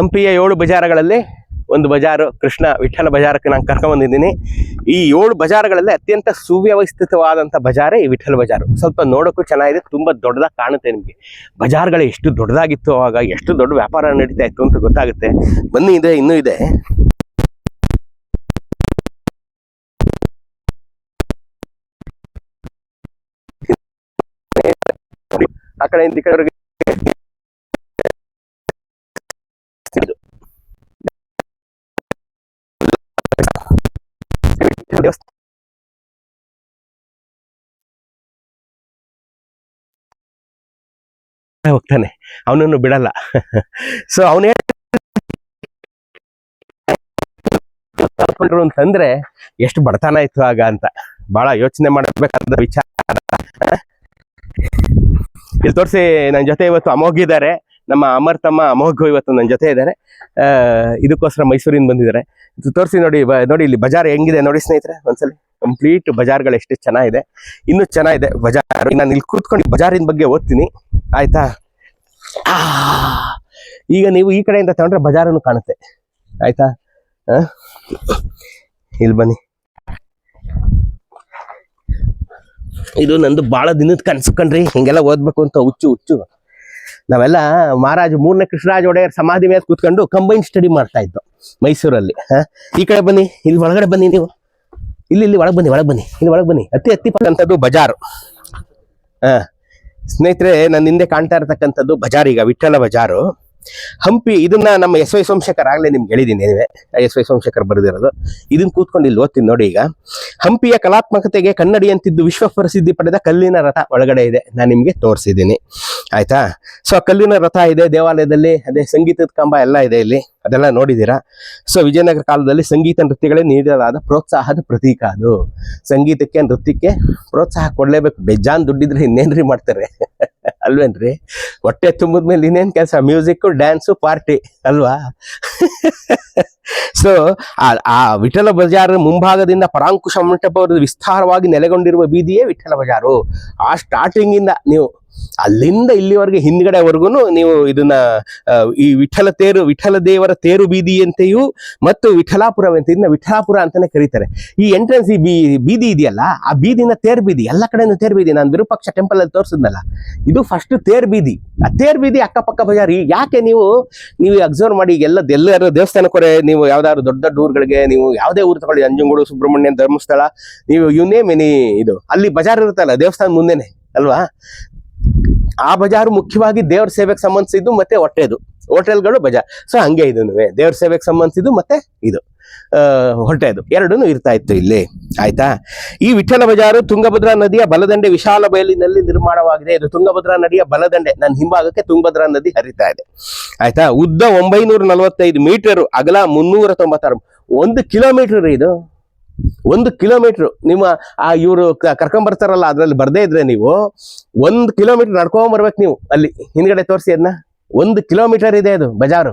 ಹಂಪಿಯ ಏಳು ಬಜಾರಗಳಲ್ಲಿ ಒಂದು ಬಜಾರು, ಕೃಷ್ಣ ವಿಠಲ ಬಜಾರಕ್ಕೆ ನಾನು ಕರ್ಕೊಂಬಂದಿದ್ದೀನಿ. ಈ ಏಳು ಬಜಾರ್ಗಳಲ್ಲಿ ಅತ್ಯಂತ ಸುವ್ಯವಸ್ಥಿತವಾದಂಥ ಬಜಾರೇ ಈ ವಿಠಲ ಬಜಾರು. ಸ್ವಲ್ಪ ನೋಡೋಕ್ಕೂ ಚೆನ್ನಾಗಿದೆ, ತುಂಬ ದೊಡ್ಡದಾಗಿ ಕಾಣುತ್ತೆ ನಿಮಗೆ. ಬಜಾರ್ಗಳು ಎಷ್ಟು ದೊಡ್ಡದಾಗಿತ್ತು ಆವಾಗ, ಎಷ್ಟು ದೊಡ್ಡ ವ್ಯಾಪಾರ ನಡೀತಾ ಇತ್ತು ಅಂತ ಗೊತ್ತಾಗುತ್ತೆ. ಬನ್ನಿ, ಇದೆ, ಇನ್ನೂ ಇದೆ. ಆ ಕಡೆಯಿಂದ ಈ ಕಡೆವರೆಗೆ ಹೋಗ್ತಾನೆ. ಅವನನ್ನು ಬಿಡಲ್ಲ. ಸೊ ಅವನೇ ಅಂತಂದ್ರೆ ಎಷ್ಟು ಬಡತನ ಇತ್ತು ಆಗ ಅಂತ. ಬಹಳ ಯೋಚನೆ ಮಾಡಬೇಕಾದ ವಿಚಾರ. ಇಲ್ಲಿ ತೋರಿಸಿ ನನ್ನ ಜೊತೆ ಇವತ್ತು ಅಮೋಘ್ ಇದ್ದಾರೆ. ನಮ್ಮ ಅಮರ್ ತಮ್ಮ ಅಮೋಘ್ ಇವತ್ತು ನನ್ನ ಜೊತೆ ಇದ್ದಾರೆ. ಇದಕ್ಕೋಸ್ಕರ ಮೈಸೂರಿಂದ ಬಂದಿದ್ದಾರೆ. ತೋರಿಸಿ ನೋಡಿ ನೋಡಿ ಇಲ್ಲಿ ಬಜಾರ್ ಹೆಂಗಿದೆ ನೋಡಿ ಸ್ನೇಹಿತರೆ ಒಂದ್ಸಲಿ. ಕಂಪ್ಲೀಟ್ ಬಜಾರ್ಗಳು ಎಷ್ಟು ಚೆನ್ನಾಗಿದೆ. ಇನ್ನು ಚೆನ್ನಾಗಿದೆ ಬಜಾರ್. ನಾನು ಇಲ್ಲಿ ಕೂತ್ಕೊಂಡು ಬಜಾರಿನ ಬಗ್ಗೆ ಓದ್ತೀನಿ. ಆಯ್ತಾ? ಈಗ ನೀವು ಈ ಕಡೆಯಿಂದ ತಗೊಂಡ್ರೆ ಬಜಾರನ್ನು ಕಾಣುತ್ತೆ. ಆಯ್ತಾ? ಇಲ್ಲಿ ಬನ್ನಿ. ಇದು ನಂದು ಬಹಳ ದಿನದ ಕನ್ಸು ಕಣ್ರಿ. ಹಿಂಗೆಲ್ಲ ಓದ್ಬೇಕು ಅಂತ ಹುಚ್ಚು ಹುಚ್ಚು. ನಾವೆಲ್ಲ ಮಹಾರಾಜ ಮೂರನೇ ಕೃಷ್ಣರಾಜ ಒಡೆಯರ್ ಸಮಾಧಿ ಮೇಲೆ ಕೂತ್ಕೊಂಡು ಕಂಬೈನ್ ಸ್ಟಡಿ ಮಾಡ್ತಾ ಇದ್ದು ಮೈಸೂರಲ್ಲಿ. ಈ ಕಡೆ ಬನ್ನಿ. ಇಲ್ಲಿ ಒಳಗಡೆ ಬನ್ನಿ ನೀವು. ಇಲ್ಲಿ ಇಲ್ಲಿ ಒಳಗೆ ಬನ್ನಿ ಒಳಗೆ ಬನ್ನಿ, ಇಲ್ಲಿ ಒಳಗೆ ಬನ್ನಿ. ಅತಿ ಅತಿ ಪಕ್ಕಂಥದ್ದು ಬಜಾರ್. ಹಾ. ಸ್ನೇಹಿತರೆ ನನ್ನ ಹಿಂದೆ ಕಾಣ್ತಾ ಇರತಕ್ಕಂಥದ್ದು ಬಜಾರ್ ಈಗ ವಿಠಲ ಬಜಾರು. ಹಂಪಿ, ಇದನ್ನ ನಮ್ಮ ಎಸ್ ವೈ ಸೋಮಶೇಖರ್ ಆಗ್ಲೇ ನಿಮ್ಗೆ ಹೇಳಿದ್ದೀನಿ ಎಸ್ ವೈ ಸೋಮಶೇಖರ್ ಬರೆದಿರೋದು. ಇದನ್ನ ಕೂತ್ಕೊಂಡು ಇಲ್ಲಿ ಓದ್ತೀನಿ ನೋಡಿ ಈಗ. ಹಂಪಿಯ ಕಲಾತ್ಮಕತೆಗೆ ಕನ್ನಡಿಯಂತಿದ್ದು ವಿಶ್ವ ಪ್ರಸಿದ್ಧಿ ಪಡೆದ ಕಲ್ಲಿನ ರಥ ಒಳಗಡೆ ಇದೆ. ನಾನು ನಿಮ್ಗೆ ತೋರಿಸಿದ್ದೀನಿ. ಆಯ್ತಾ? ಸೊ ಕಲ್ಲಿನ ರಥ ಇದೆ, ದೇವಾಲಯದಲ್ಲಿ, ಅದೇ ಸಂಗೀತದ ಕಂಬ ಎಲ್ಲ ಇದೆ ಇಲ್ಲಿ. ಅದೆಲ್ಲ ನೋಡಿದ್ದೀರಾ? ಸೊ ವಿಜಯನಗರ ಕಾಲದಲ್ಲಿ ಸಂಗೀತ ನೃತ್ಯಗಳೇ ನೀಡಲಾದ ಪ್ರೋತ್ಸಾಹದ ಪ್ರತೀಕ ಅದು. ಸಂಗೀತಕ್ಕೆ, ನೃತ್ಯಕ್ಕೆ ಪ್ರೋತ್ಸಾಹ ಕೊಡಲೇಬೇಕು. ಬೆಜ್ಜಾನ್ ದುಡ್ಡಿದ್ರೆ ಇನ್ನೇನ್ರಿ ಮಾಡ್ತಾರೆ? ಅಲ್ವೇನ್ರಿ? ಹೊಟ್ಟೆ ತುಂಬಿದ ಮೇಲೆ ಇನ್ನೇನು ಕೆಲಸ? ಮ್ಯೂಸಿಕ್ ಡ್ಯಾನ್ಸು ಪಾರ್ಟಿ ಅಲ್ವಾ? ಸೊ ಆ ವಿಠಲ ಬಜಾರ್ ಮುಂಭಾಗದಿಂದ ಪರಾಂಕುಶ ಮಂಟಪದ ವಿಸ್ತಾರವಾಗಿ ನೆಲೆಗೊಂಡಿರುವ ಬೀದಿಯೇ ವಿಠಲ ಬಜಾರು. ಆ ಸ್ಟಾರ್ಟಿಂಗ್ ಇಂದ ನೀವು ಅಲ್ಲಿಂದ ಇಲ್ಲಿವರೆಗೆ ಹಿಂದ್ಗಡೆವರೆಗೂ ನೀವು ಇದನ್ನ ಈ ವಿಠಲ ತೇರು, ವಿಠಲ ದೇವರ ತೇರು ಬೀದಿ ಅಂತೆಯೂ ಮತ್ತು ವಿಠಲಾಪುರವಂತ ಇದನ್ನ ವಿಠಲಾಪುರ ಅಂತಾನೆ ಕರೀತಾರೆ. ಈ ಎಂಟ್ರೆನ್ಸ್ ಈ ಬೀ, ಬೀದಿ ಇದೆಯಲ್ಲ, ಆ ಬೀದಿನ ತೇರ್ ಬೀದಿ, ಎಲ್ಲ ಕಡೆನೂ ತೇರ್ ಬೀದಿ, ನಾನು ವಿರೂಪಾಕ್ಷ ಟೆಂಪಲ್ ಅಲ್ಲಿ ತೋರಿಸಿದ್ನಲ್ಲ, ಇದು ಫಸ್ಟ್ ತೇರ್ ಬೀದಿ. ಆ ತೇರ್ ಬೀದಿ ಅಕ್ಕಪಕ್ಕ ಬಜಾರ್, ಈ ಯಾಕೆ ನೀವು ನೀವು ಅಬ್ಸರ್ವ್ ಮಾಡಿ ಎಲ್ಲ, ಎಲ್ಲರ ದೇವಸ್ಥಾನಕ್ಕೆ ನೀವು ಯಾವ್ದಾದ್ರು ದೊಡ್ಡ ದೊಡ್ಡ ಊರುಗಳಿಗೆ, ನೀವು ಯಾವುದೇ ಊರು ತಗೊಳ್ಳಿ ಅಂಜುಂಗೂಡು ಸುಬ್ರಹ್ಮಣ್ಯ, ಧರ್ಮಸ್ಥಳ, ನೀವು ಇವನೇ ಮೆನಿ ಇದು, ಅಲ್ಲಿ ಬಜಾರ್ ಇರುತ್ತಲ್ಲ, ದೇವಸ್ಥಾನ ಮುಂದೆನೆ, ಅಲ್ವಾ? ಆ ಬಜಾರು ಮುಖ್ಯವಾಗಿ ದೇವ್ರ ಸೇವೆಗೆ ಸಂಬಂಧಿಸಿದ್ದು ಮತ್ತೆ ಹೊಟ್ಟೆದು. ಹೋಟೆಲ್ಗಳು ಬಜಾರ್. ಸೊ ಹಂಗೆ ಇದು ದೇವ್ರ ಸೇವೆಗೆ ಸಂಬಂಧಿಸಿದ್ದು ಮತ್ತೆ ಇದು. ಹೊಟ್ಟೆದು. ಎರಡೂ ಇರ್ತಾ ಇತ್ತು ಇಲ್ಲಿ. ಆಯ್ತಾ? ಈ ವಿಠಲ ಬಜಾರು ತುಂಗಭದ್ರಾ ನದಿಯ ಬಲದಂಡೆ ವಿಶಾಲ ಬಯಲಿನಲ್ಲಿ ನಿರ್ಮಾಣವಾಗಿದೆ. ಇದು ತುಂಗಭದ್ರಾ ನದಿಯ ಬಲದಂಡೆ. ನನ್ನ ಹಿಂಭಾಗಕ್ಕೆ ತುಂಗಭದ್ರಾ ನದಿ ಹರಿತಾ ಇದೆ. ಆಯ್ತಾ? ಉದ್ದ ಒಂಬೈನೂರ ನಲವತ್ತೈದು ಮೀಟರ್ ಅಗಲ ಮುನ್ನೂರ ತೊಂಬತ್ತಾರು. ಒಂದು ಕಿಲೋಮೀಟರ್ ಇದು. ಒಂದು ಕಿಲೋಮೀಟ್ರ್. ನಿಮ್ಮ ಆ ಇವರು ಕರ್ಕೊಂಬರ್ತಾರಲ್ಲ, ಅದ್ರಲ್ಲಿ ಬರ್ದೇ ಇದ್ರೆ ನೀವು ಒಂದು ಕಿಲೋಮೀಟರ್ ನಡ್ಕೊಂಡ್ ಬರ್ಬೇಕು ನೀವು. ಅಲ್ಲಿ ಹಿಂದ್ಗಡೆ ತೋರಿಸಿ ಅದನ್ನ ಒಂದು ಕಿಲೋಮೀಟರ್ ಇದೆ ಅದು, ಬಜಾರು.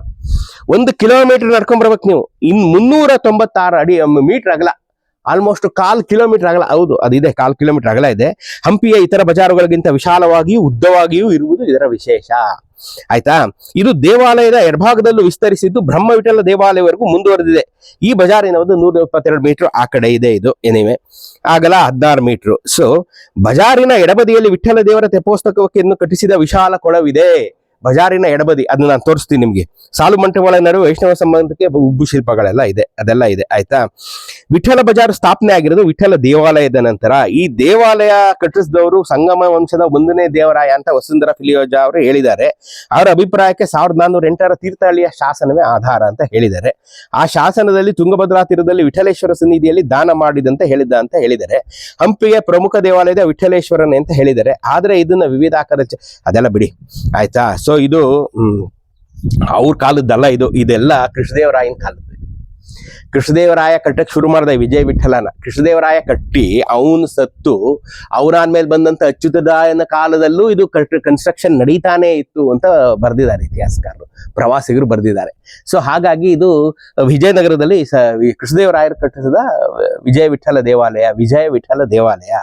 ಒಂದು ಕಿಲೋಮೀಟರ್ ನಡ್ಕೊಂಡ್ ಬರ್ಬೇಕು ನೀವು. ಇನ್ ಮುನ್ನೂರ ತೊಂಬತ್ತಾರು ಅಡಿ, ಮೀಟರ್ ಅಗಲ. ಆಲ್ಮೋಸ್ಟ್ ಕಾಲ್ ಕಿಲೋಮೀಟರ್ ಅಗಲ ಹೌದು ಅದಿದೆ ಕಾಲ್ ಕಿಲೋಮೀಟರ್ ಅಗಲ ಇದೆ. ಹಂಪಿಯ ಇತರ ಬಜಾರುಗಳಿಗಿಂತ ವಿಶಾಲವಾಗಿಯೂ ಉದ್ದವಾಗಿಯೂ ಇರುವುದು ಇದರ ವಿಶೇಷ. ಆಯ್ತಾ? ಇದು ದೇವಾಲಯದ ಎಡಭಾಗದಲ್ಲೂ ವಿಸ್ತರಿಸಿದ್ದು ಬ್ರಹ್ಮವಿಠಲ ದೇವಾಲಯವರೆಗೂ ಮುಂದುವರೆದಿದೆ. ಈ ಬಜಾರಿನದು ನೂರ ಇಪ್ಪತ್ತೆರಡು ಮೀಟರ್ ಆ ಕಡೆ ಇದೆ ಇದು. ಏನಿವೆ ಆಗಲ ಹದಿನಾರು ಮೀಟರ್. ಸೊ ಬಜಾರಿನ ಎಡಬದಿಯಲ್ಲಿ ವಿಠಲ ದೇವರ ತೆಪೋಸ್ತಕವನ್ನು ಕಟ್ಟಿಸಿದ ವಿಶಾಲ ಕೊಳವಿದೆ. ಬಜಾರಿನ ಎಡಬದಿ ಅದನ್ನ ನಾನು ತೋರಿಸ್ತೀನಿ ನಿಮ್ಗೆ. ಸಾಲು ಮಂಟಪಗಳ ನಡುವೆ ವೈಷ್ಣವ ಸಂಬಂಧಕ್ಕೆ ಉಬ್ಬು ಶಿಲ್ಪಗಳೆಲ್ಲ ಇದೆ. ಅದೆಲ್ಲ ಇದೆ, ಆಯ್ತಾ? ವಿಠಲ ಬಜಾರ್ ಸ್ಥಾಪನೆ ಆಗಿರೋದು ವಿಠಲ ದೇವಾಲಯದ ನಂತರ. ಈ ದೇವಾಲಯ ಕಟ್ಟಿಸಿದವರು ಸಂಗಮ ವಂಶದ ಒಂದನೇ ದೇವರಾಯ ಅಂತ ವಸುಂಧರ ಫಿಲಿಯೋಜ ಅವರು ಹೇಳಿದ್ದಾರೆ. ಅವರ ಅಭಿಪ್ರಾಯಕ್ಕೆ ಸಾವಿರದ ನಾನ್ನೂರ ಎಂಟರ ತೀರ್ಥಹಳ್ಳಿಯ ಶಾಸನವೇ ಆಧಾರ ಅಂತ ಹೇಳಿದ್ದಾರೆ. ಆ ಶಾಸನದಲ್ಲಿ ತುಂಗಭದ್ರಾ ತೀರದಲ್ಲಿ ವಿಠಲೇಶ್ವರ ಸನ್ನಿಧಿಯಲ್ಲಿ ದಾನ ಮಾಡಿದಂತೆ ಹೇಳಿದ್ದ ಅಂತ ಹೇಳಿದ್ದಾರೆ. ಹಂಪಿಯ ಪ್ರಮುಖ ದೇವಾಲಯದ ವಿಠಲೇಶ್ವರನೇ ಅಂತ ಹೇಳಿದ್ದಾರೆ. ಆದ್ರೆ ಇದನ್ನ ವಿವಿಧ ಆಕಾರ ಅದೆಲ್ಲ ಬಿಡಿ, ಆಯ್ತಾ? ಸೊ ಇದು ಅವ್ರ ಕಾಲದ್ದಲ್ಲ ಇದು ಇದೆಲ್ಲ ಕೃಷ್ಣದೇವರಾಯನ ಕಾಲದ್ದು. ಕೃಷ್ಣದೇವರಾಯ ಕಟ್ಟಕ್ಕೆ ಶುರು ಮಾಡ್ದ ವಿಜಯ ವಿಠಲನ. ಕೃಷ್ಣದೇವರಾಯ ಕಟ್ಟಿ ಅವನ್ ಸತ್ತು ಅವನಾದ್ಮೇಲೆ ಬಂದಂತ ಅಚ್ಯುತದಾಯನ ಕಾಲದಲ್ಲೂ ಇದು ಕನ್ಸ್ಟ್ರಕ್ಷನ್ ನಡೀತಾನೆ ಇತ್ತು ಅಂತ ಬರೆದಿದ್ದಾರೆ ಇತಿಹಾಸಕಾರರು ಪ್ರವಾಸಿಗರು ಬರೆದಿದ್ದಾರೆ. ಸೊ ಹಾಗಾಗಿ ಇದು ವಿಜಯನಗರದಲ್ಲಿ ಸ ಕೃಷ್ಣದೇವರಾಯರು ಕಟ್ಟಿಸಿದ ವಿಜಯ ವಿಠಲ ದೇವಾಲಯ, ವಿಜಯ ವಿಠಲ ದೇವಾಲಯ.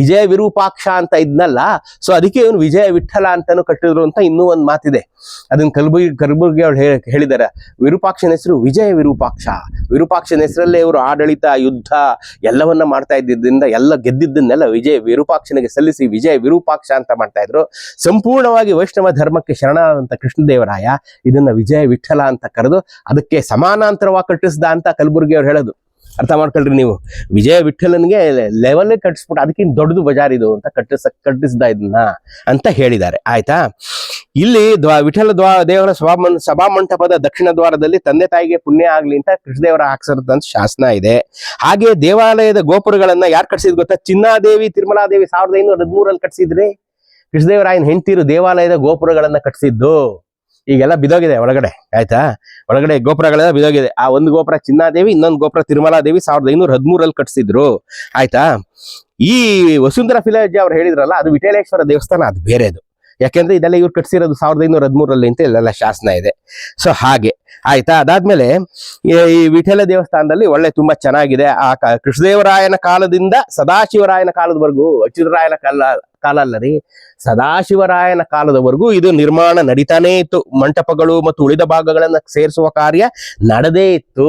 ವಿಜಯ ವಿರೂಪಾಕ್ಷ ಅಂತ ಇದ್ನಲ್ಲ ಸೊ ಅದಕ್ಕೆ ಇವನು ವಿಜಯ ವಿಠಲ ಅಂತಾನು ಕಟ್ಟಿದ್ರು ಅಂತ ಇನ್ನೂ ಒಂದು ಮಾತಿದೆ. ಅದನ್ನ ಕಲಬುರ್ಗಿ ಕಲಬುರ್ಗಿ ಅವ್ರು ಹೇಳಿದ್ದಾರೆ ವಿರೂಪಾಕ್ಷನ ಹೆಸರು ವಿಜಯ ವಿರೂಪಾಕ್ಷ. ವಿರೂಪಾಕ್ಷನ ಹೆಸರಲ್ಲೇ ಇವರು ಆಡಳಿತ, ಯುದ್ಧ ಎಲ್ಲವನ್ನ ಮಾಡ್ತಾ ಇದ್ದಿದ್ದರಿಂದ ಎಲ್ಲ ಗೆದ್ದಿದ್ದನ್ನೆಲ್ಲ ವಿಜಯ ವಿರೂಪಾಕ್ಷನಿಗೆ ಸಲ್ಲಿಸಿ ವಿಜಯ ವಿರೂಪಾಕ್ಷ ಅಂತ ಮಾಡ್ತಾ ಇದ್ರು. ಸಂಪೂರ್ಣವಾಗಿ ವೈಷ್ಣವ ಧರ್ಮಕ್ಕೆ ಶರಣಾದಂತ ಕೃಷ್ಣದೇವರಾಯ ಇದನ್ನ ವಿಜಯ ವಿಠಲ ಅಂತ ಕರೆದು ಅದಕ್ಕೆ ಸಮಾನಾಂತರವಾಗಿ ಕಟ್ಟಿಸಿದ ಅಂತ ಕಲಬುರ್ಗಿ ಅವ್ರು ಹೇಳೋದು. ಅರ್ಥ ಮಾಡ್ಕೊಳ್ರಿ ನೀವು. ವಿಜಯ ವಿಠಲನ್ಗೆ ಲೆವೆಲ್ ಕಟ್ಟಿಸ್ಬಿಟ್ಟು ಅದಕ್ಕಿಂತ ದೊಡ್ಡದು ಬಜಾರ್ ಇದು ಅಂತ ಕಟ್ಟಿಸ, ಕಟ್ಟಿಸ್ದ ಇದನ್ನ ಅಂತ ಹೇಳಿದ್ದಾರೆ. ಆಯ್ತಾ? ಇಲ್ಲಿ ದ್ವಾ ವಿಠಲ ದ್ವಾ, ದೇವರ ಸಭಾ ಮಂಟಪದ ದಕ್ಷಿಣ ದ್ವಾರದಲ್ಲಿ ತಂದೆ ತಾಯಿಗೆ ಪುಣ್ಯ ಆಗ್ಲಿ ಅಂತ ಕೃಷ್ಣದೇವರ ಹಾಕ್ಸಿದಂತ ಶಾಸನ ಇದೆ. ಹಾಗೆ ದೇವಾಲಯದ ಗೋಪುರಗಳನ್ನ ಯಾರು ಕಟ್ಸಿದ್ ಗೊತ್ತಾ? ಚಿನ್ನಾದೇವಿ, ತಿರುಮಲಾದೇವಿ ಸಾವಿರದ ಐನೂರ ಹದಿಮೂರಲ್ಲಿ ಕಟ್ಸಿದ್ರಿ. ಕೃಷ್ಣದೇವರಾಯನ ಹೆಂಡತಿರು ದೇವಾಲಯದ ಗೋಪುರಗಳನ್ನ ಕಟ್ಸಿದ್ದು. ಈಗೆಲ್ಲ ಬಿದೋಗಿದೆ ಒಳಗಡೆ, ಆಯ್ತಾ? ಒಳಗಡೆ ಗೋಪುರಗಳೆಲ್ಲ ಬಿದೋಗಿದೆ. ಆ ಒಂದು ಗೋಪುರ ಚಿನ್ನಾದೇವಿ, ಇನ್ನೊಂದು ಗೋಪುರ ತಿರುಮಲಾದೇವಿ ಸಾವಿರದ ಐನೂರ ಹದಿಮೂರಲ್ಲಿ ಕಟ್ಸಿದ್ರು, ಆಯ್ತಾ? ಈ ವಸುಂಧರಾ ಫಿಲಾಜಿ ಅವ್ರು ಹೇಳಿದ್ರಲ್ಲ, ಅದು ವಿಠಲೇಶ್ವರ ದೇವಸ್ಥಾನ, ಅದು ಬೇರೆದು. ಯಾಕೆಂದ್ರೆ ಇದೆಲ್ಲ ಇವ್ರು ಕಟ್ಸಿರೋದು ಸಾವಿರದ ಐನೂರ ಹದಿಮೂರಲ್ಲಿ ಅಂತ ಇಲ್ಲೆಲ್ಲ ಶಾಸನ ಇದೆ. ಸೊ ಹಾಗೆ, ಆಯ್ತಾ? ಅದಾದ್ಮೇಲೆ, ಈ- ವಿಠಲ ದೇವಸ್ಥಾನದಲ್ಲಿ ಒಳ್ಳೆ ತುಂಬಾ ಚೆನ್ನಾಗಿದೆ. ಆ ಕೃಷ್ಣದೇವರಾಯನ ಕಾಲದಿಂದ ಸದಾಶಿವರಾಯನ ಕಾಲದವರೆಗೂ, ಅಚ್ಯುತರಾಯನ ಕಾಲ ಕಾಲ ಅಲ್ಲ ರೀ ಸದಾಶಿವರಾಯನ ಕಾಲದವರೆಗೂ ಇದು ನಿರ್ಮಾಣ ನಡೀತಾನೆ ಇತ್ತು. ಮಂಟಪಗಳು ಮತ್ತು ಉಳಿದ ಭಾಗಗಳನ್ನ ಸೇರಿಸುವ ಕಾರ್ಯ ನಡೆದೇ ಇತ್ತು.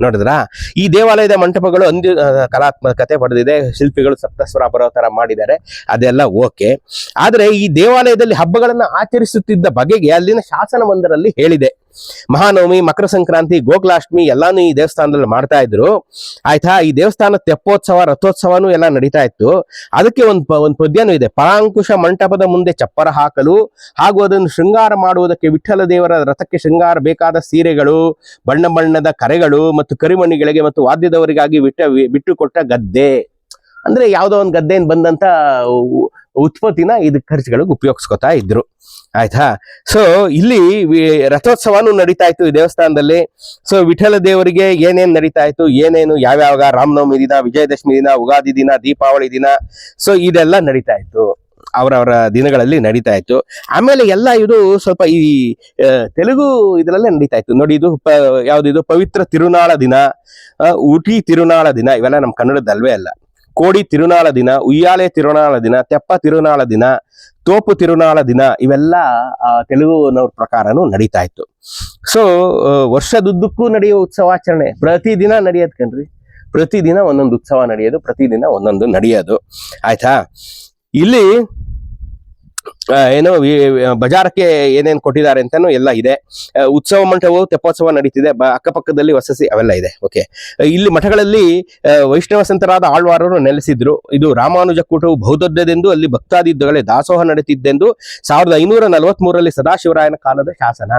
ನೋಡಿದ್ರಾ? ಈ ದೇವಾಲಯದ ಮಂಟಪಗಳು ಅಂದಿ ಕಲಾತ್ಮಕತೆ ಪಡೆದಿದೆ. ಶಿಲ್ಪಿಗಳು ಸಪ್ತಸ್ವರ ಬರೋ ತರ ಮಾಡಿದ್ದಾರೆ. ಅದೆಲ್ಲ ಓಕೆ. ಆದ್ರೆ ಈ ದೇವಾಲಯದಲ್ಲಿ ಹಬ್ಬಗಳನ್ನ ಆಚರಿಸುತ್ತಿದ್ದ ಬಗೆಗೆ ಅಲ್ಲಿನ ಶಾಸನವೊಂದರಲ್ಲಿ ಹೇಳಿದೆ. ಮಹಾನವಮಿ, ಮಕರ ಸಂಕ್ರಾಂತಿ, ಗೋಕುಲಾಷ್ಟಮಿ ಎಲ್ಲಾನು ಈ ದೇವಸ್ಥಾನದಲ್ಲಿ ಮಾಡ್ತಾ ಇದ್ರು. ಆಯ್ತಾ? ಈ ದೇವಸ್ಥಾನ ತೆಪ್ಪೋತ್ಸವ, ರಥೋತ್ಸವನು ಎಲ್ಲ ನಡೀತಾ ಇತ್ತು. ಅದಕ್ಕೆ ಒಂದು ಒಂದು ಪದ್ಯನೂ ಇದೆ. ಪರಾಂಕುಶ ಮಂಟಪದ ಮುಂದೆ ಚಪ್ಪರ ಹಾಕಲು ಹಾಗೂ ಅದನ್ನು ಶೃಂಗಾರ ಮಾಡುವುದಕ್ಕೆ ವಿಠಲ ದೇವರ ರಥಕ್ಕೆ ಶೃಂಗಾರ ಬೇಕಾದ ಸೀರೆಗಳು, ಬಣ್ಣ ಬಣ್ಣದ ಕರೆಗಳು ಮತ್ತು ಕರಿಮಣಿಗಳಿಗೆ ಮತ್ತು ವಾದ್ಯದವರಿಗಾಗಿ ಬಿಟ್ಟ ಬಿಟ್ಟು ಕೊಟ್ಟ ಗದ್ದೆ. ಅಂದ್ರೆ ಯಾವುದೋ ಒಂದು ಗದ್ದೆಯಿಂದ ಬಂದಂತ ಉತ್ಪತ್ತಿನ ಇದು ಖರ್ಚುಗಳಿಗೆ ಉಪಯೋಗಿಸ್ಕೊತಾ ಇದ್ರು. ಆಯ್ತಾ? ಸೊ ಇಲ್ಲಿ ರಥೋತ್ಸವನು ನಡೀತಾ ಇತ್ತು ಈ ದೇವಸ್ಥಾನದಲ್ಲಿ. ಸೊ ವಿಠಲ ದೇವರಿಗೆ ಏನೇನು ನಡೀತಾ ಇತ್ತು, ಏನೇನು, ಯಾವ್ಯಾವಾಗ ರಾಮನವಮಿ ದಿನ, ವಿಜಯದಶಮಿ ದಿನ, ಉಗಾದಿ ದಿನ, ದೀಪಾವಳಿ ದಿನ ಸೊ ಇದೆಲ್ಲ ನಡೀತಾ ಇತ್ತು. ಅವರವರ ದಿನಗಳಲ್ಲಿ ನಡೀತಾ ಇತ್ತು. ಆಮೇಲೆ ಎಲ್ಲ ಇದು ಸ್ವಲ್ಪ ಈ ತೆಲುಗು ಇದರಲ್ಲೇ ನಡೀತಾ ಇತ್ತು. ನೋಡಿ, ಇದು ಪ ಯಾವ್ದಿದು ಪವಿತ್ರ ತಿರುನಾಳ ದಿನ ಊಟಿ ತಿರುನಾಳ ದಿನ, ಇವೆಲ್ಲ ನಮ್ಮ ಕನ್ನಡದಲ್ವೇ ಅಲ್ಲ. ಕೋಡಿ ತಿರುನಾಳ ದಿನ, ಉಯ್ಯಾಲೆ ತಿರುನಾಳ ದಿನ, ತೆಪ್ಪ ತಿರುನಾಳ ದಿನ, ತೋಪು ತಿರುನಾಳ ದಿನ ಇವೆಲ್ಲ ತೆಲುಗು ತೆಲುಗುನವ್ರ ಪ್ರಕಾರನೂ ನಡೀತಾ ಇತ್ತು. ಸೊ ವರ್ಷದುದ್ದಕ್ಕೂ ನಡೆಯುವ ಉತ್ಸವಾಚರಣೆ. ಪ್ರತಿದಿನ ನಡೆಯೋದು ಕಣ್ರಿ? ಪ್ರತಿದಿನ ಒಂದೊಂದು ಉತ್ಸವ ನಡೆಯೋದು, ಪ್ರತಿದಿನ ಒಂದೊಂದು ನಡೆಯೋದು. ಆಯ್ತಾ? ಇಲ್ಲಿ ಏನು ಬಜಾರಕ್ಕೆ ಏನೇನು ಕೊಟ್ಟಿದ್ದಾರೆ ಅಂತಾನು ಎಲ್ಲ ಇದೆ. ಉತ್ಸವ ಮಂಟಪವು ತೆಪ್ಪೋತ್ಸವ ನಡೀತಿದೆ. ಅಕ್ಕಪಕ್ಕದಲ್ಲಿ ವಸತಿ ಅವೆಲ್ಲ ಇದೆ. ಓಕೆ. ಇಲ್ಲಿ ಮಠಗಳಲ್ಲಿ ವೈಷ್ಣವ ಸಂತರಾದ ಆಳ್ವಾರರು ನೆಲೆಸಿದ್ರು. ಇದು ರಾಮಾನುಜ ಕೂಟವು ಬಹುದೊಡ್ಡದೆಂದು, ಅಲ್ಲಿ ಭಕ್ತಾದಿದ್ದಗಳೇ ದಾಸೋಹ ನಡೆತಿದ್ದೆಂದು ಸಾವಿರದ ಐನೂರ ನಲವತ್ತ್ ಸದಾಶಿವರಾಯನ ಕಾಲದ ಶಾಸನ.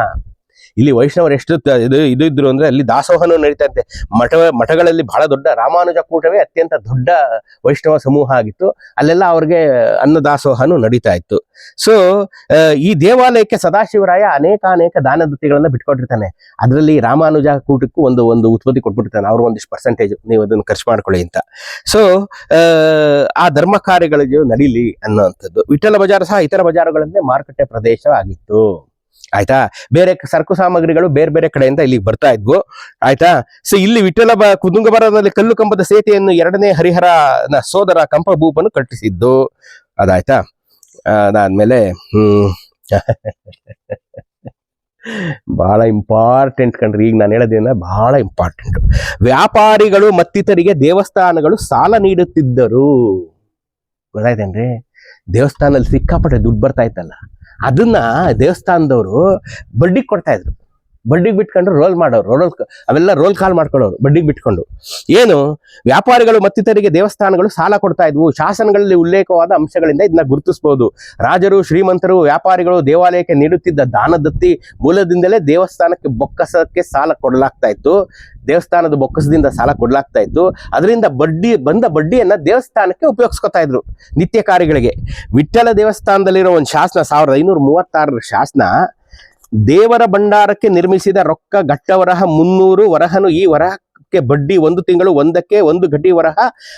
ಇಲ್ಲಿ ವೈಷ್ಣವರು ಎಷ್ಟು ಇದು ಇದು ಇದ್ರು ಅಂದ್ರೆ ಅಲ್ಲಿ ದಾಸೋಹನೂ ನಡೀತಾ ಇರುತ್ತೆ ಮಠ, ಮಠಗಳಲ್ಲಿ ಬಹಳ ದೊಡ್ಡ ರಾಮಾನುಜ ಕೂಟವೇ ಅತ್ಯಂತ ದೊಡ್ಡ ವೈಷ್ಣವ ಸಮೂಹ ಆಗಿತ್ತು. ಅಲ್ಲೆಲ್ಲ ಅವ್ರಿಗೆ ಅನ್ನದಾಸೋಹನೂ ನಡೀತಾ ಇತ್ತು. ಸೊ ಈ ದೇವಾಲಯಕ್ಕೆ ಸದಾಶಿವರಾಯ ಅನೇಕ ಅನೇಕ ದಾನದತ್ತಿಗಳನ್ನ ಬಿಟ್ಕೊಟ್ಟಿರ್ತಾನೆ. ಅದರಲ್ಲಿ ರಾಮಾನುಜ ಕೂಟಕ್ಕೂ ಒಂದು ಒಂದು ಉತ್ಪತ್ತಿ ಕೊಟ್ಬಿಟ್ಟಿರ್ತಾನೆ. ಅವ್ರು ಒಂದಿಷ್ಟು ಪರ್ಸೆಂಟೇಜ್ ನೀವು ಅದನ್ನು ಖರ್ಚು ಮಾಡ್ಕೊಳ್ಳಿ ಅಂತ. ಸೊ ಆ ಧರ್ಮ ಕಾರ್ಯಗಳಿಗೆ ನಡೀಲಿ ಅನ್ನುವಂಥದ್ದು. ವಿಠಲ ಬಜಾರ್ ಸಹ ಇತರ ಬಜಾರುಗಳಂತೆ ಮಾರುಕಟ್ಟೆ ಪ್ರದೇಶ ಆಗಿತ್ತು. ಆಯ್ತಾ? ಬೇರೆ ಸರಕು ಸಾಮಗ್ರಿಗಳು ಬೇರೆ ಬೇರೆ ಕಡೆಯಿಂದ ಇಲ್ಲಿಗೆ ಬರ್ತಾ ಇದ್ವು. ಆಯ್ತಾ? ಸೊ ಇಲ್ಲಿ ವಿಠಲ ಕುದುಂಗಬರದಲ್ಲಿ ಕಲ್ಲು ಕಂಬದ ಸೇತೆಯನ್ನು ಎರಡನೇ ಹರಿಹರನ ಸೋದರ ಕಂಪ ಭೂಪನ್ನು ಕಟ್ಟಿಸಿದ್ದು. ಅದಾಯ್ತಾ? ಅದಾದ್ಮೇಲೆ, ಹ್ಮ್. ಬಹಳ ಇಂಪಾರ್ಟೆಂಟ್ ಕಣ್ರಿ. ಈಗ ನಾನು ಹೇಳೋದೇನ ಬಹಳ ಇಂಪಾರ್ಟೆಂಟ್ ವ್ಯಾಪಾರಿಗಳು ಮತ್ತಿತರಿಗೆ ದೇವಸ್ಥಾನಗಳು ಸಾಲ ನೀಡುತ್ತಿದ್ದರು. ಗೊತ್ತಾಯ್ತೇನ್ರಿ? ದೇವಸ್ಥಾನದಲ್ಲಿ ಸಿಕ್ಕಾಪಟ್ಟೆ ದುಡ್ಡು ಬರ್ತಾ ಇತ್ತಲ್ಲ. ಅದನ್ನ ದೇವಸ್ಥಾನದವರು ಬಡ್ಡಿ ಕೊಡ್ತಾ ಇದ್ರು. ಬಡ್ಡಿಗೆ ಬಿಟ್ಕೊಂಡು ರೋಲ್ ಮಾಡೋರು. ರೋಲ್ ಅವೆಲ್ಲ ರೋಲ್ ಕಾಲ್ ಮಾಡ್ಕೊಳ್ಳೋರು, ಬಡ್ಡಿಗೆ ಬಿಟ್ಕೊಂಡು. ಏನು? ವ್ಯಾಪಾರಿಗಳು ಮತ್ತಿತರಿಗೆ ದೇವಸ್ಥಾನಗಳು ಸಾಲ ಕೊಡ್ತಾ ಇದ್ವು. ಶಾಸನಗಳಲ್ಲಿ ಉಲ್ಲೇಖವಾದ ಅಂಶಗಳಿಂದ ಇದನ್ನ ಗುರುತಿಸಬಹುದು ರಾಜರು, ಶ್ರೀಮಂತರು, ವ್ಯಾಪಾರಿಗಳು ದೇವಾಲಯಕ್ಕೆ ನೀಡುತ್ತಿದ್ದ ದಾನದತ್ತಿ ಮೂಲದಿಂದಲೇ ದೇವಸ್ಥಾನಕ್ಕೆ ಬೊಕ್ಕಸಕ್ಕೆ ಸಾಲ ಕೊಡಲಾಗ್ತಾ ಇತ್ತು. ದೇವಸ್ಥಾನದ ಬೊಕ್ಕಸದಿಂದ ಸಾಲ ಕೊಡಲಾಗ್ತಾ ಇತ್ತು. ಅದರಿಂದ ಬಡ್ಡಿ, ಬಂದ ಬಡ್ಡಿಯನ್ನ ದೇವಸ್ಥಾನಕ್ಕೆ ಉಪಯೋಗಿಸ್ಕೊತಾ ಇದ್ರು ನಿತ್ಯ ಕಾರ್ಯಗಳಿಗೆ ವಿಠ್ಠಲ ದೇವಸ್ಥಾನದಲ್ಲಿರೋ ಒಂದು ಶಾಸನ, ಸಾವಿರದ ಐನೂರ ಮೂವತ್ತಾರರ ಶಾಸನ ದೇವರ ಭಂಡಾರಕ್ಕೆ ನಿರ್ಮಿಸಿದ ರೊಕ್ಕ ಗಟ್ಟವರಹ ಮುನ್ನೂರು ವರಹನು ಈ ವರಹಕ್ಕೆ ಬಡ್ಡಿ ಒಂದು ತಿಂಗಳು ಒಂದಕ್ಕೆ ಒಂದು ಗಡ್ಡಿ ವರಹ,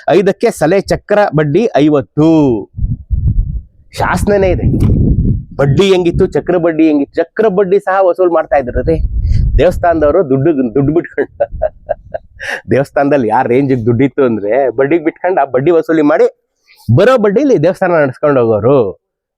ಐದಕ್ಕೆ ಸಲೆ ಚಕ್ರ ಬಡ್ಡಿ ಐವತ್ತು. ಶಾಸನನೇ ಇದೆ. ಬಡ್ಡಿ ಹೆಂಗಿತ್ತು, ಚಕ್ರ ಬಡ್ಡಿ ಹೆಂಗಿತ್ತು, ಚಕ್ರ ಬಡ್ಡಿ ಸಹ ವಸೂಲ್ ಮಾಡ್ತಾ ಇದ್ರು ರೀ. ದೇವಸ್ಥಾನದವರು ದುಡ್ಡು ದುಡ್ಡು ಬಿಟ್ಕೊಂಡು ದೇವಸ್ಥಾನದಲ್ಲಿ ಯಾರ ರೇಂಜಿಗೆ ದುಡ್ಡಿತ್ತು ಅಂದ್ರೆ ಬಡ್ಡಿಗೆ ಬಿಟ್ಕೊಂಡು ಆ ಬಡ್ಡಿ ವಸೂಲಿ ಮಾಡಿ ಬರೋ ಬಡ್ಡಿಲಿ ದೇವಸ್ಥಾನ ನಡ್ಸ್ಕೊಂಡು ಹೋಗೋರು.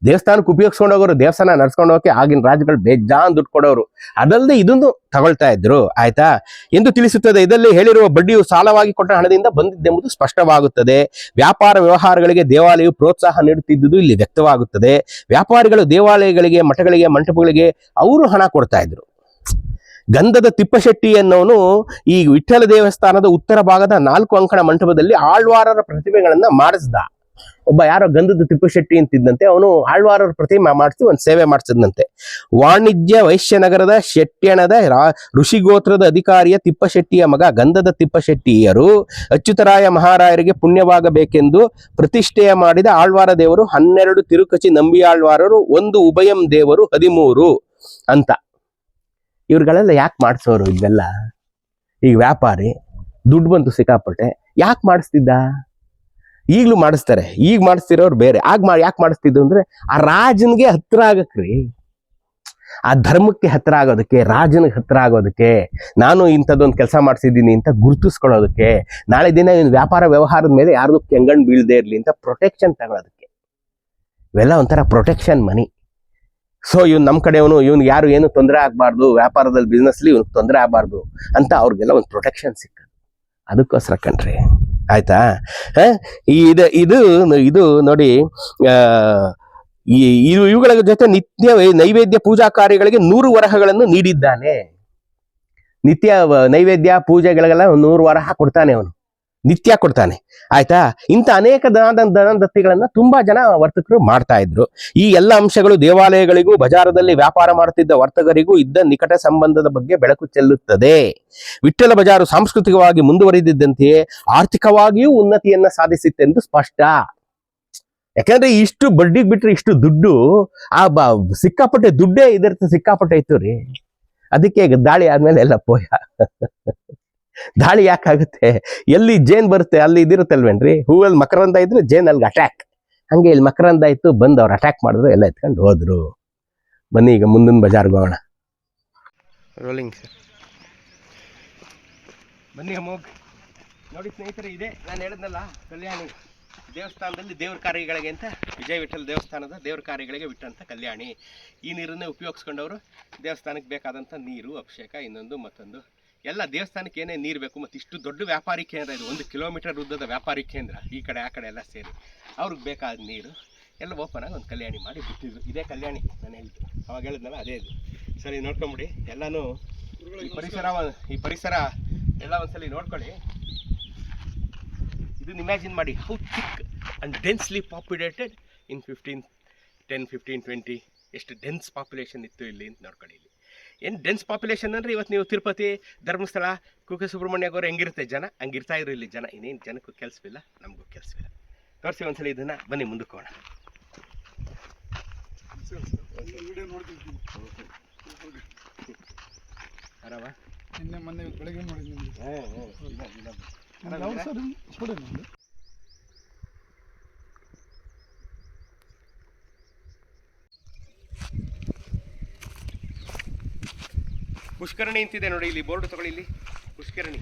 ದೇವಸ್ಥಾನಕ್ಕೆ ಉಪಯೋಗಿಸ್ಕೊಂಡು ಹೋಗೋರು, ದೇವಸ್ಥಾನ ನಡ್ಸ್ಕೊಂಡು ಹೋಗಕ್ಕೆ ಆಗಿನ ರಾಜ್ಯಗಳು ಬೇಜಾನ್ ದುಡ್ಡು ಕೊಡೋರು. ಅದಲ್ಲದೆ ಇದನ್ನು ತಗೊಳ್ತಾ ಇದ್ರು, ಆಯ್ತಾ? ಎಂದು ತಿಳಿಸುತ್ತದೆ, ಇದರಲ್ಲಿ ಹೇಳಿರುವ ಬಡ್ಡಿಯು ಸಾಲವಾಗಿ ಕೊಟ್ಟ ಹಣದಿಂದ ಬಂದಿದ್ದೆಂಬುದು ಸ್ಪಷ್ಟವಾಗುತ್ತದೆ. ವ್ಯಾಪಾರ ವ್ಯವಹಾರಗಳಿಗೆ ದೇವಾಲಯವು ಪ್ರೋತ್ಸಾಹ ನೀಡುತ್ತಿದ್ದುದು ಇಲ್ಲಿ ವ್ಯಕ್ತವಾಗುತ್ತದೆ. ವ್ಯಾಪಾರಿಗಳು ದೇವಾಲಯಗಳಿಗೆ, ಮಠಗಳಿಗೆ, ಮಂಟಪಗಳಿಗೆ ಅವರು ಹಣ ಕೊಡ್ತಾ ಇದ್ರು. ಗಂಧದ ತಿಪ್ಪಶೆಟ್ಟಿ ಅನ್ನೋನು ಈ ವಿಠ್ಠಲ ದೇವಸ್ಥಾನದ ಉತ್ತರ ಭಾಗದ ನಾಲ್ಕು ಅಂಕಣ ಮಂಟಪದಲ್ಲಿ ಆಳ್ವಾರರ ಪ್ರತಿಭೆಗಳನ್ನ ಮಾಡಿಸ್ದ. ಒಬ್ಬ ಯಾರೋ ಗಂಧದ ತಿಪ್ಪಶೆಟ್ಟಿ ಅಂತಿದ್ದಂತೆ ಅವನು ಆಳ್ವಾರರ ಪ್ರತಿಮೆ ಮಾಡಿಸಿ ಒಂದು ಸೇವೆ ಮಾಡಿಸಿದಂತೆ ವಾಣಿಜ್ಯ ವೈಶ್ಯನಗರದ ಶೆಟ್ಟಿಯಣದ ಋಷಿ ಋಷಿಗೋತ್ರದ ಅಧಿಕಾರಿಯ ತಿಪ್ಪಶೆಟ್ಟಿಯ ಮಗ, ಗಂಧದ ತಿಪ್ಪಶೆಟ್ಟಿಯರು ಅಚ್ಯುತರಾಯ ಮಹಾರಾಯರಿಗೆ ಪುಣ್ಯವಾಗಬೇಕೆಂದು ಪ್ರತಿಷ್ಠೆಯ ಮಾಡಿದ ಆಳ್ವಾರ ದೇವರು ಹನ್ನೆರಡು ತಿರುಕಚಿ ನಂಬಿ ಆಳ್ವಾರರು, ಒಂದು ಉಭಯಂ ದೇವರು ಹದಿಮೂರು ಅಂತ. ಇವ್ರುಗಳೆಲ್ಲ ಯಾಕೆ ಮಾಡಿಸೋರು ಇದೆಲ್ಲ ಈಗ ವ್ಯಾಪಾರಿ, ದುಡ್ಡು ಬಂತು ಸಿಕ್ಕಾಪಟ್ಟೆ, ಯಾಕೆ ಮಾಡಿಸ್ತಿದ್ದ? ಈಗಲೂ ಮಾಡಿಸ್ತಾರೆ. ಈಗ ಮಾಡಿಸ್ತಿರೋರು ಬೇರೆ. ಆಗ ಮಾ, ಯಾಕೆ ಮಾಡಿಸ್ತಿದ್ದು ಅಂದ್ರೆ ಆ ರಾಜನಿಗೆ ಹತ್ರ ಆಗಕ್ರಿ. ಆ ಧರ್ಮಕ್ಕೆ ಹತ್ರ ಆಗೋದಕ್ಕೆ, ರಾಜನಿಗೆ ಹತ್ರ ಆಗೋದಕ್ಕೆ, ನಾನು ಇಂಥದ್ದೊಂದು ಕೆಲಸ ಮಾಡಿಸಿದ್ದೀನಿ ಅಂತ ಗುರುತಿಸ್ಕೊಳ್ಳೋದಕ್ಕೆ, ನಾಳೆ ದಿನ ಇವನ್ ವ್ಯಾಪಾರ ವ್ಯವಹಾರದ ಮೇಲೆ ಯಾರಿಗೂ ಕೆಂಗಣ್ ಬೀಳದೆ ಇರಲಿ ಅಂತ ಪ್ರೊಟೆಕ್ಷನ್ ತಗೊಳೋದಕ್ಕೆ. ಇವೆಲ್ಲ ಒಂಥರ ಪ್ರೊಟೆಕ್ಷನ್ ಮನಿ ಸೊ ಇವ್ನು ನಮ್ಮ ಕಡೆಯವನು ಇವ್ನಿಗೆ ಯಾರು ಏನು ತೊಂದರೆ ಆಗಬಾರ್ದು, ವ್ಯಾಪಾರದಲ್ಲಿ ಬಿಸ್ನೆಸ್ಲಿ ಇವ್ನಿಗೆ ತೊಂದರೆ ಆಗಬಾರ್ದು ಅಂತ ಅವ್ರಿಗೆಲ್ಲ ಒಂದು ಪ್ರೊಟೆಕ್ಷನ್ ಸಿಕ್ಕ ಅದಕ್ಕೋಸ್ಕರ ಕಣ್ರಿ. ಆಯ್ತಾ? ಇದು ಇದು ಇದು ನೋಡಿ ಇವು, ಇವುಗಳ ಜೊತೆ ನಿತ್ಯ ನೈವೇದ್ಯ ಪೂಜಾ ಕಾರ್ಯಗಳಿಗೆ ನೂರು ವರಹಗಳನ್ನು ನೀಡಿದ್ದಾನೆ. ನಿತ್ಯ ನೈವೇದ್ಯ ಪೂಜೆಗಳಿಗೆಲ್ಲ ನೂರು ವರಹ ಕೊಡ್ತಾನೆ ಅವನು. ನಿತ್ಯ ಕೊಡ್ತಾನೆ. ಆಯ್ತಾ? ಇಂಥ ಅನೇಕ ದನ ದತ್ತಿಗಳನ್ನ ತುಂಬಾ ಜನ ವರ್ತಕರು ಮಾಡ್ತಾ ಇದ್ರು. ಈ ಎಲ್ಲ ಅಂಶಗಳು ದೇವಾಲಯಗಳಿಗೂ, ಬಜಾರದಲ್ಲಿ ವ್ಯಾಪಾರ ಮಾಡುತ್ತಿದ್ದ ವರ್ತಕರಿಗೂ ಇದ್ದ ನಿಕಟ ಸಂಬಂಧದ ಬಗ್ಗೆ ಬೆಳಕು ಚೆಲ್ಲುತ್ತದೆ. ವಿಠ್ಠಲ ಬಜಾರು ಸಾಂಸ್ಕೃತಿಕವಾಗಿ ಮುಂದುವರಿದಿದ್ದಂತೆಯೇ ಆರ್ಥಿಕವಾಗಿಯೂ ಉನ್ನತಿಯನ್ನ ಸಾಧಿಸಿತ್ತೆಂದು ಸ್ಪಷ್ಟ. ಯಾಕಂದ್ರೆ ಇಷ್ಟು ಬಡ್ಡಿಗೆ ಬಿಟ್ರೆ ಇಷ್ಟು ದುಡ್ಡು, ಆ ಬ ಸಿಕ್ಕಾಪಟ್ಟೆ ದುಡ್ಡೇ ಇದರ್ಥ ಸಿಕ್ಕಾಪಟ್ಟೆ ಇತ್ತು ರೀ. ಅದಕ್ಕೆ ದಾಳಿ ಆದ್ಮೇಲೆ ಎಲ್ಲ ಪೋಯ. ದಾಳಿ ಯಾಕಾಗುತ್ತೆ ಎಲ್ಲಿ ಜೇನ್ ಬರುತ್ತೆ ಅಲ್ಲಿ ಇದಿರುತ್ತಲ್ವೇನ್ರಿ ಹೂವಲ್ಲಿ ಮಕರಂದ ಇದ್ರೆ ಜೇನ್ ಅಲ್ಲಿಗೆ ಅಟ್ಯಾಕ್ ಹಂಗೆ ಇಲ್ಲಿ ಮಕರಂದ ಇತ್ತು ಬಂದು ಅವ್ರು ಅಟ್ಯಾಕ್ ಮಾಡಿದ್ರು ಎಲ್ಲ ಎತ್ಕೊಂಡು ಹೋದ್ರು. ಬನ್ನಿ ಈಗ ಮುಂದಿನ ಬಜಾರ್ಗೆ ಹೋಗೋಣ. ರೋಲಿಂಗ್ ಸರ್ ಬನ್ನಿ ಅಮೋಘ್ ನೋಡಿ ಸ್ನೇಹಿತರೆ ಇದೆ. ನಾನು ಹೇಳಿದ್ನಲ್ಲ ಕಲ್ಯಾಣಿ. ದೇವಸ್ಥಾನದಲ್ಲಿ ದೇವ್ರ ಕಾರ್ಯಗಳಿಗೆ ಅಂತ ವಿಜಯ ವಿಠಲ್ ದೇವಸ್ಥಾನದ ದೇವ್ರ ಕಾರ್ಯಗಳಿಗೆ ಬಿಟ್ಟಂತ ಕಲ್ಯಾಣಿ. ಈ ನೀರನ್ನೇ ಉಪಯೋಗಿಸ್ಕೊಂಡವರು ದೇವಸ್ಥಾನಕ್ಕೆ ಬೇಕಾದಂಥ ನೀರು ಅಭಿಷೇಕ ಇನ್ನೊಂದು ಮತ್ತೊಂದು. ಎಲ್ಲ ದೇವಸ್ಥಾನಕ್ಕೆ ಏನೇ ನೀರು ಬೇಕು, ಮತ್ತು ಇಷ್ಟು ದೊಡ್ಡ ವ್ಯಾಪಾರಿ ಕೇಂದ್ರ ಇದು, ಒಂದು ಕಿಲೋಮೀಟರ್ ಉದ್ದದ ವ್ಯಾಪಾರಿ ಕೇಂದ್ರ, ಈ ಕಡೆ, ಆ ಕಡೆ ಎಲ್ಲ ಸೇರಿ. ಅವ್ರಿಗೆ ಬೇಕಾದ ನೀರು ಎಲ್ಲ ಓಪನ್ ಆಗಿ ಒಂದು ಕಲ್ಯಾಣಿ ಮಾಡಿ ಬಿಟ್ಟಿದ್ರು. ಇದೇ ಕಲ್ಯಾಣಿ ನಾನು ಹೇಳಿದ್ದು ಅವಾಗ ಹೇಳಿದ್ನಲ್ಲ ಅದೇ ಇದು. ಸರಿ, ನೋಡ್ಕೊಂಬಿಡಿ. ಎಲ್ಲನೂ ಈ ಪರಿಸರ ಈ ಪರಿಸರ ಎಲ್ಲ ಒಂದ್ಸಲಿ ನೋಡ್ಕೊಳ್ಳಿ. ಇದನ್ನ ಇಮ್ಯಾಜಿನ್ ಮಾಡಿ how thick and densely populated in fifteen ten fifteen twenty ಎಷ್ಟು ಡೆನ್ಸ್ ಪಾಪ್ಯುಲೇಷನ್ ಇತ್ತು ಇಲ್ಲಿ ಅಂತ ನೋಡ್ಕೊಳ್ಳಿ ಇಲ್ಲಿ. ಏನು ಡೆನ್ಸ್ ಪಾಪ್ಯುಲೇಷನ್ ಅಂದರೆ ಇವತ್ತು ನೀವು ತಿರುಪತಿ ಧರ್ಮಸ್ಥಳ ಕುಕ್ಕೆ ಸುಬ್ರಹ್ಮಣ್ಯ ಗೌರ ಹೆಂಗಿರುತ್ತೆ ಜನ? ಹಂಗಿರ್ತಾ ಇದ್ರು ಇಲ್ಲಿ ಜನ. ಇನ್ನೇನು ಜನಕ್ಕೂ ಕೆಲಸವಿಲ್ಲ ನಮಗೂ ಕೆಲಸವಿಲ್ಲ. ತೋರಿಸಿ ಒಂದ್ಸಲ ಇದನ್ನು ಬನ್ನಿ ಮುಂದಕ್ಕೆ ಹೋಗೋಣ. ವಿಡಿಯೋ ನೋಡ್ತಿರ್ತೀನಿ ಆರಾಮ? ನಿನ್ನೆ ಮೊನ್ನೆ ಬೆಳಗ್ಗೆ ನೋಡಿದ್ವಿ ನಿಮ್ದು ಹಾಂ ಯಾವ ಸರ್ ಸ್ಟೂಡೆಂಟ್ ನಮ್ದು ಪುಷ್ಕರಣಿ ಅಂತಿದೆ ನೋಡಿ ಇಲ್ಲಿ ಬೋರ್ಡ್ ತಗೊಳ್ಳಿ ಇಲ್ಲಿ. ಪುಷ್ಕರಣಿ